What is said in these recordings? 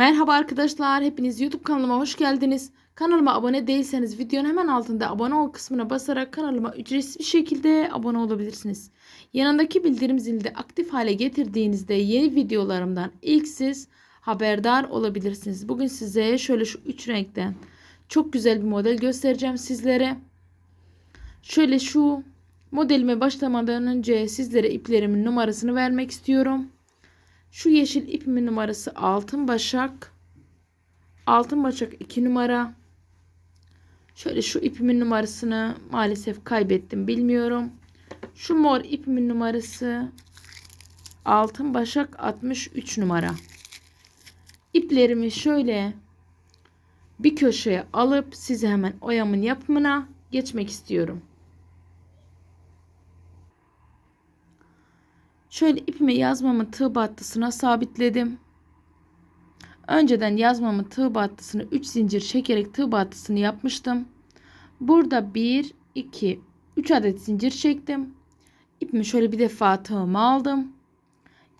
Merhaba arkadaşlar, hepiniz YouTube kanalıma hoş geldiniz. Kanalıma abone değilseniz videonun hemen altında abone ol kısmına basarak kanalıma ücretsiz bir şekilde abone olabilirsiniz. Yanındaki bildirim zili de aktif hale getirdiğinizde yeni videolarımdan ilk siz haberdar olabilirsiniz. Bugün size şöyle şu üç renkten çok güzel bir model göstereceğim sizlere. Şöyle şu modelime başlamadan önce sizlere iplerimin numarasını vermek istiyorum. Şu yeşil ipimin numarası altın başak. Altın başak 2 numara. Şöyle şu ipimin numarasını maalesef kaybettim bilmiyorum. Şu mor ipimin numarası altın başak 63 numara. İplerimi şöyle bir köşeye alıp size hemen oyamın yapımına geçmek istiyorum. Şöyle ipimi yazmamın tığ battısına sabitledim. Önceden yazmamın tığ battısını 3 zincir çekerek tığ battısını yapmıştım. Burada 1, 2, 3 adet zincir çektim. İpimi şöyle bir defa tığıma aldım.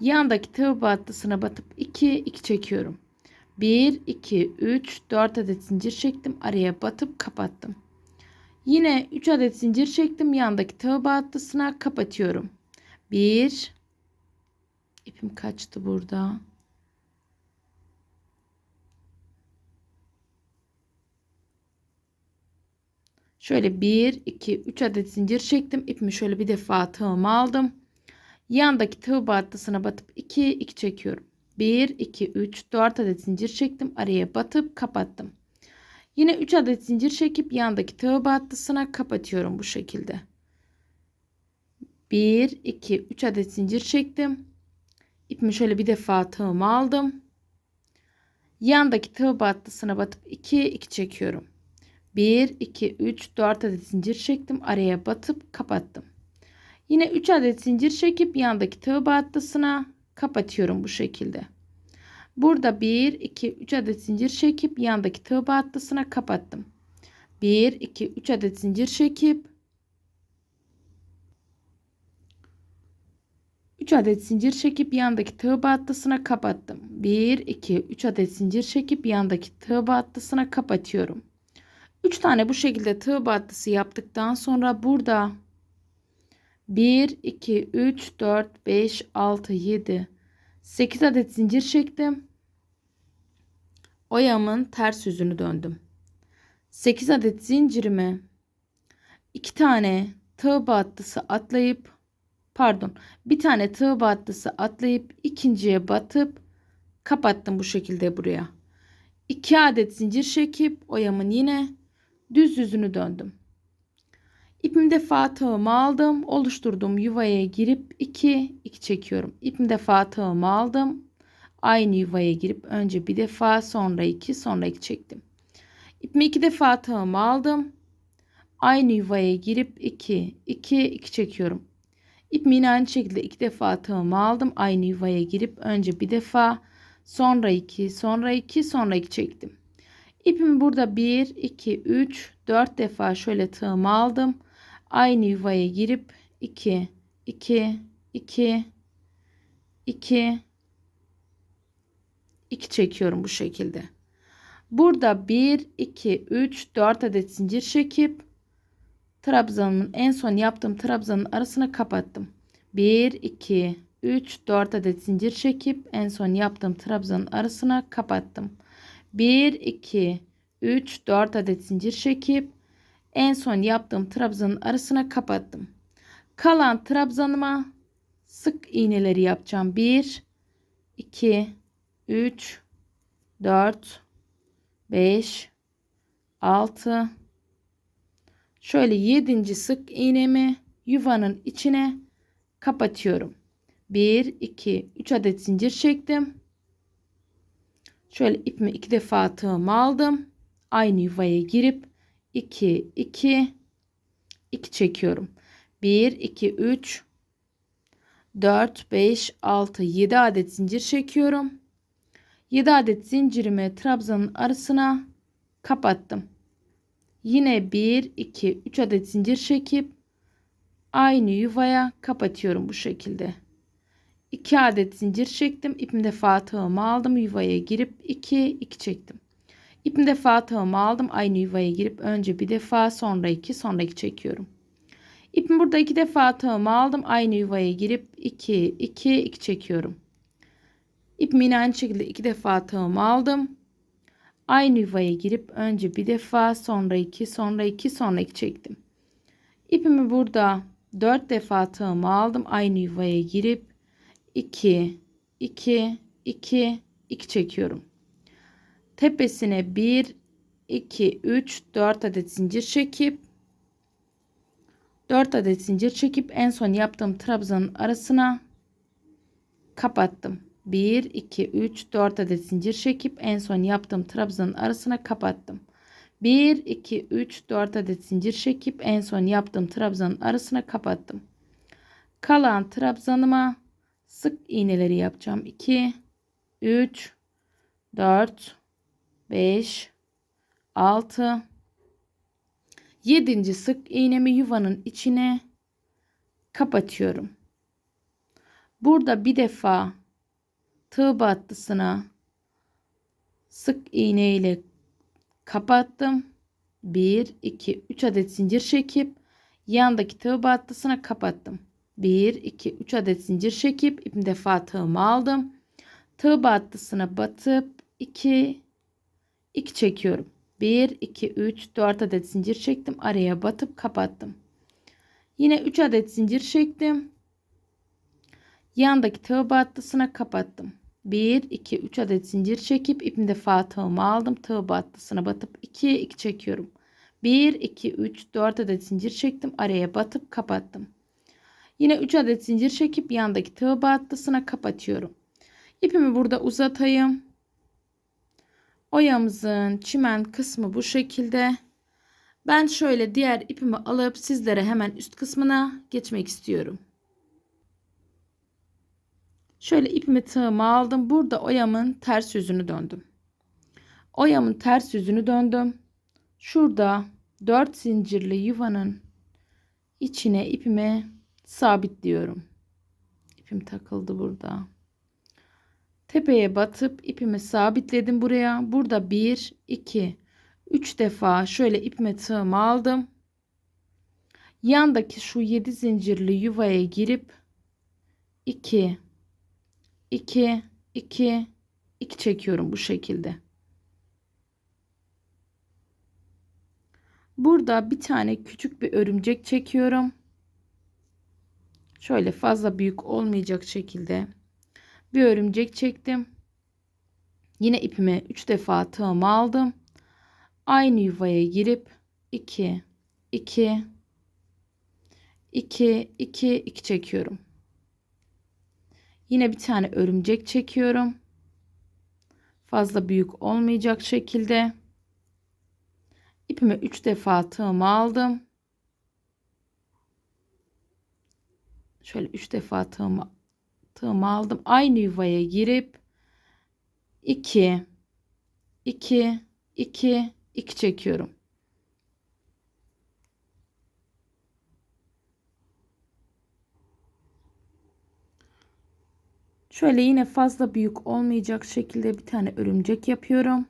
Yandaki tığ battısına batıp 2, 2 çekiyorum. 1, 2, 3, 4 adet zincir çektim. Araya batıp kapattım. Yine 3 adet zincir çektim. Yandaki tığ battısına kapatıyorum. 1, İpim kaçtı burada. Şöyle 1, 2, 3 adet zincir çektim. İpimi şöyle bir defa tığıma aldım. Yandaki tığ battısına batıp 2, 2 çekiyorum. 1, 2, 3, 4 adet zincir çektim. Araya batıp kapattım. Yine 3 adet zincir çekip yandaki tığ battısına kapatıyorum bu şekilde. 1, 2, 3 adet zincir çektim. İpimi şöyle bir defa tığıma aldım. Yandaki tığ battısına batıp 2 2 çekiyorum. 1 2 3 4 adet zincir çektim. Araya batıp kapattım. Yine 3 adet zincir çekip yandaki tığ battısına kapatıyorum bu şekilde. Burada 1 2 3 adet zincir çekip yandaki tığ battısına kapattım. 1 2 3 adet zincir çekip 3 adet zincir çekip yandaki tığ battısına kapattım. 1, 2, 3 adet zincir çekip yandaki tığ battısına kapatıyorum. 3 tane bu şekilde tığ battısı yaptıktan sonra burada 1, 2, 3, 4, 5, 6, 7, 8 adet zincir çektim. Oyamın ters yüzünü döndüm. 8 adet zincirimi 2 tane tığ battısı atlayıp pardon bir tane tığ battısı atlayıp ikinciye batıp kapattım bu şekilde buraya. 2 adet zincir çekip oyamın yine düz yüzünü döndüm. İpimi defa tığımı aldım. Oluşturduğum yuvaya girip 2 2 çekiyorum. İpimi defa tığımı aldım. Aynı yuvaya girip önce bir defa sonra 2 sonra 2 çektim. İpimi iki defa tığımı aldım. Aynı yuvaya girip 2 2 2 çekiyorum. İpimi yine aynı şekilde iki defa tığımı aldım. Aynı yuvaya girip önce bir defa sonra iki sonra iki sonra iki çektim. İpimi burada 1 2 3 4 defa şöyle tığımı aldım. Aynı yuvaya girip 2 2 2 2 2 çekiyorum bu şekilde. Burada 1 2 3 4 adet zincir çekip trabzanımın en son yaptığım trabzanın arasına kapattım. 1 2 3 4 adet zincir çekip en son yaptığım trabzanın arasına kapattım. 1 2 3 4 adet zincir çekip en son yaptığım trabzanın arasına kapattım. Kalan trabzanıma sık iğneleri yapacağım. 1 2 3 4 5 6 Şöyle yedinci sık iğnemi yuvanın içine kapatıyorum. 1, 2, 3 adet zincir çektim. Şöyle ipimi iki defa tığımı aldım. Aynı yuvaya girip 2, 2, 2 çekiyorum. 1, 2, 3, 4, 5, 6, 7 adet zincir çekiyorum. 7 adet zincirimi trabzanın arasına kapattım. Yine 1, 2, 3 adet zincir çekip aynı yuvaya kapatıyorum bu şekilde. 2 adet zincir çektim. İpim defa tığımı aldım. Yuvaya girip 2 2 çektim. İpim defa tığımı aldım. Aynı yuvaya girip önce bir defa sonra 2 sonra 2 çekiyorum. İpimi burada iki defa tığımı aldım. Aynı yuvaya girip 2 2 2 çekiyorum. İpimi yine aynı şekilde iki defa tığımı aldım. Aynı yuvaya girip önce bir defa sonra 2 sonra 2 sonra 2 çektim. İpimi burada 4 defa tığımı aldım. Aynı yuvaya girip 2 2 2 2 çekiyorum. Tepesine 1 2 3 4 adet zincir çekip 4 adet zincir çekip en son yaptığım trabzanın arasına kapattım. 1 2 3 4 adet zincir çekip en son yaptığım trabzanın arasına kapattım. 1 2 3 4 adet zincir çekip en son yaptığım trabzanın arasına kapattım. Kalan trabzanıma sık iğneleri yapacağım. 2 3 4 5 6 7. sık iğnemi yuvanın içine kapatıyorum. Burada bir defa tığ battısına sık iğne ile kapattım. 1 2 3 adet zincir çekip yandaki tığ battısına kapattım. 1 2 3 adet zincir çekip ipim defa tığımı aldım. Tığ battısına batıp 2 2 çekiyorum. 1 2 3 4 adet zincir çektim. Araya batıp kapattım. Yine 3 adet zincir çektim. Yandaki tığ battısına kapattım. 1 2 3 adet zincir çekip ipimde fa tığımı aldım. Tığ battısına batıp 2 2 çekiyorum. 1 2 3 4 adet zincir çektim. Araya batıp kapattım. Yine 3 adet zincir çekip yandaki tığ battısına kapatıyorum. İpimi burada uzatayım. Oyamızın çimen kısmı bu şekilde. Ben şöyle diğer ipimi alıp sizlere hemen üst kısmına geçmek istiyorum. Şöyle ipimi tığımı aldım. Burada oyamın ters yüzünü döndüm. Oyamın ters yüzünü döndüm. Şurada 4 zincirli yuvanın içine ipimi sabitliyorum. İpim takıldı burada. Tepeye batıp ipimi sabitledim buraya. Burada 1, 2, 3 defa şöyle ipime tığımı aldım. Yandaki şu 7 zincirli yuvaya girip 2, 2, 2, 2 çekiyorum bu şekilde. Burada bir tane küçük bir örümcek çekiyorum. Şöyle fazla büyük olmayacak şekilde bir örümcek çektim. Yine ipime 3 defa tığımı aldım. Aynı yuvaya girip 2 2 2 2 2 çekiyorum. Yine bir tane örümcek çekiyorum. Fazla büyük olmayacak şekilde. İpime 3 defa tığımı aldım. Şöyle 3 defa tığımı tığımı aldım. Aynı yuvaya girip 2 2 2 2 çekiyorum. Şöyle yine fazla büyük olmayacak şekilde bir tane örümcek yapıyorum.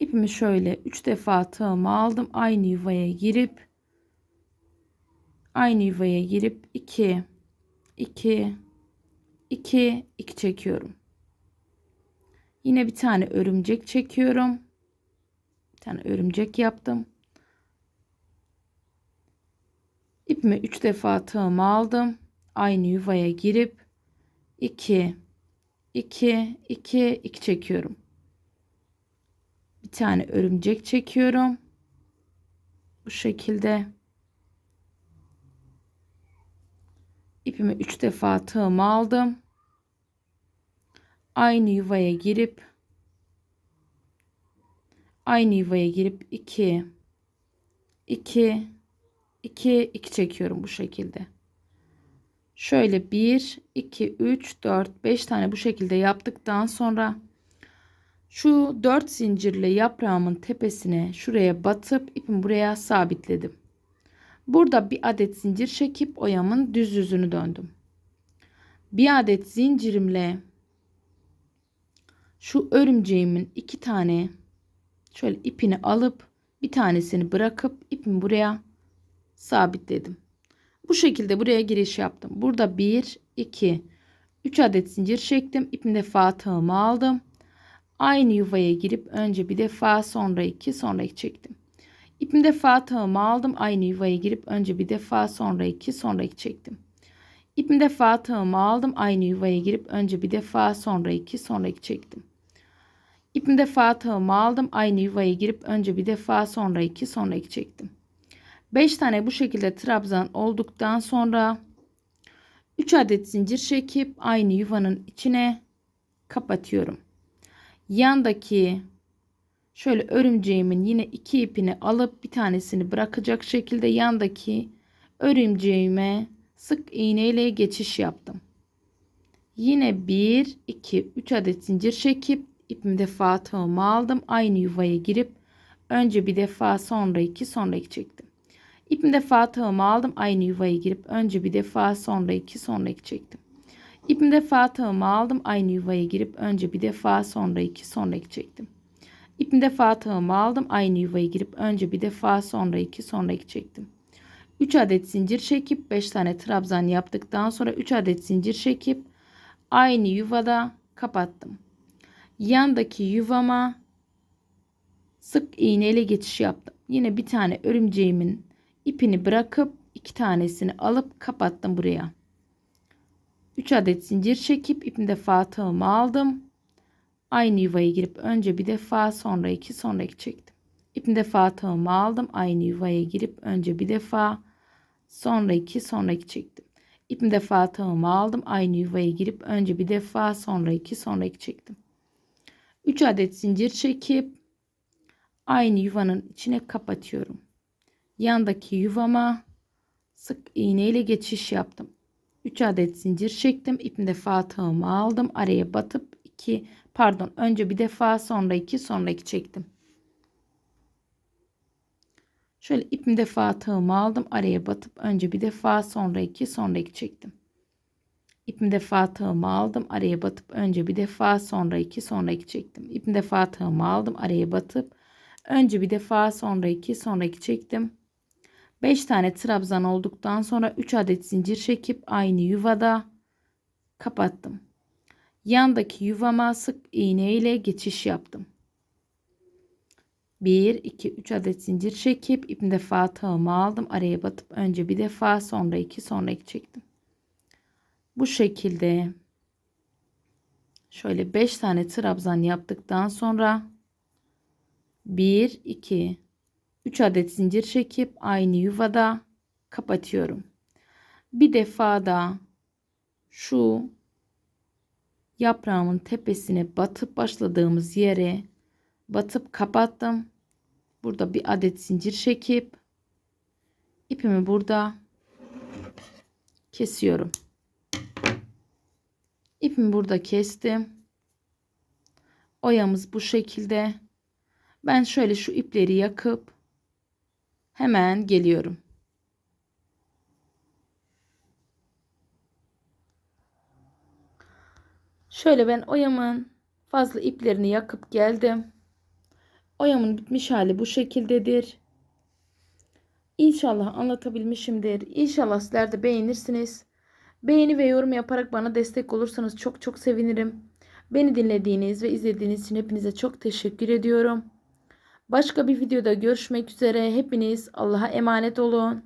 İpimi şöyle 3 defa tığımı aldım. Aynı yuvaya girip aynı yuvaya girip 2 2 2 2 çekiyorum. Yine bir tane örümcek çekiyorum. Bir tane örümcek yaptım. İpimi 3 defa tığımı aldım. Aynı yuvaya girip 2 2 2 2 çekiyorum. Bir tane örümcek çekiyorum. Bu şekilde ipimi 3 defa tığımı aldım. Aynı yuvaya girip aynı yuvaya girip 2 2 2 2 çekiyorum bu şekilde. Şöyle 1 2 3 4 5 tane bu şekilde yaptıktan sonra şu 4 zincirli yaprağımın tepesine şuraya batıp ipimi buraya sabitledim. Burada bir adet zincir çekip oyamın düz yüzünü döndüm. Bir adet zincirimle şu örümceğimin iki tane şöyle ipini alıp bir tanesini bırakıp ipimi buraya sabitledim. Bu şekilde buraya giriş yaptım. Burada 1, 2, 3 adet zincir çektim. İpimi defa tığımı aldım. Aynı yuvaya girip önce bir defa sonra iki sonra iki çektim. İpimi defa tığımı aldım. Aynı yuvaya girip önce bir defa sonra iki sonra iki çektim. İpimi defa tığımı aldım. Aynı yuvaya girip önce bir defa sonra iki sonra iki çektim. İpimi defa tığımı aldım. Aynı yuvaya girip önce bir defa sonra iki sonra iki çektim. 5 tane bu şekilde trabzan olduktan sonra 3 adet zincir çekip aynı yuvanın içine kapatıyorum. Yandaki şöyle örümceğimin yine iki ipini alıp bir tanesini bırakacak şekilde yandaki örümceğime sık iğne ile geçiş yaptım. Yine 1 2 3 adet zincir çekip ipimi defa aldım. Aynı yuvaya girip önce bir defa sonra iki sonra iki çektim. İpimi defa tığımı aldım. Aynı yuvaya girip önce bir defa sonra iki sonra iki çektim. İpimi defa tığımı aldım. Aynı yuvaya girip önce bir defa sonra iki sonra iki çektim. İpimi defa tığımı aldım. Aynı yuvaya girip önce bir defa sonra iki sonra iki çektim. 3 adet zincir çekip 5 tane trabzan yaptıktan sonra 3 adet zincir çekip aynı yuvada kapattım. Yandaki yuvama sık iğne ile geçiş yaptım. Yine bir tane örümceğimin ipini bırakıp iki tanesini alıp kapattım buraya. 3 adet zincir çekip ipimi defa tığımı aldım. Aynı yuvaya girip önce bir defa sonra iki sonra iki çektim. İpimi defa tığımı aldım. Aynı yuvaya girip önce bir defa sonra iki sonra iki çektim. İpimi defa tığımı aldım. Aynı yuvaya girip önce bir defa sonra iki sonra iki çektim. 3 adet zincir çekip aynı yuvanın içine kapatıyorum yandaki yuvama sık iğne ile geçiş yaptım. 3 adet zincir çektim. İpimi defa tığımı aldım. Araya batıp 2 pardon önce bir defa sonra 2 sonra 2 çektim. Şöyle ipimi defa tığımı aldım. Araya batıp önce bir defa sonra 2 sonra 2 çektim. İpimi defa tığımı aldım. Araya batıp önce bir defa sonra 2 sonra 2 çektim. İpimi defa tığımı aldım. Araya batıp önce bir defa sonra 2 sonra 2 çektim. 5 tane trabzan olduktan sonra 3 adet zincir çekip aynı yuvada kapattım. Yandaki yuvama sık iğne ile geçiş yaptım. 1 2 3 adet zincir çekip ipim defa tığımı aldım. Araya batıp önce bir defa sonra 2 sonra 2 çektim. Bu şekilde şöyle 5 tane trabzan yaptıktan sonra 1 2 3 adet zincir çekip aynı yuvada kapatıyorum. Bir defa da şu yaprağımın tepesine batıp başladığımız yere batıp kapattım. Burada bir adet zincir çekip ipimi burada kesiyorum. İpimi burada kestim. Oyamız bu şekilde. Ben şöyle şu ipleri yakıp Hemen geliyorum. Şöyle ben oyamın fazla iplerini yakıp geldim. Oyamın bitmiş hali bu şekildedir. İnşallah anlatabilmişimdir. İnşallah sizler de beğenirsiniz. Beğeni ve yorum yaparak bana destek olursanız çok çok sevinirim. Beni dinlediğiniz ve izlediğiniz için hepinize çok teşekkür ediyorum. Başka bir videoda görüşmek üzere. Hepiniz Allah'a emanet olun.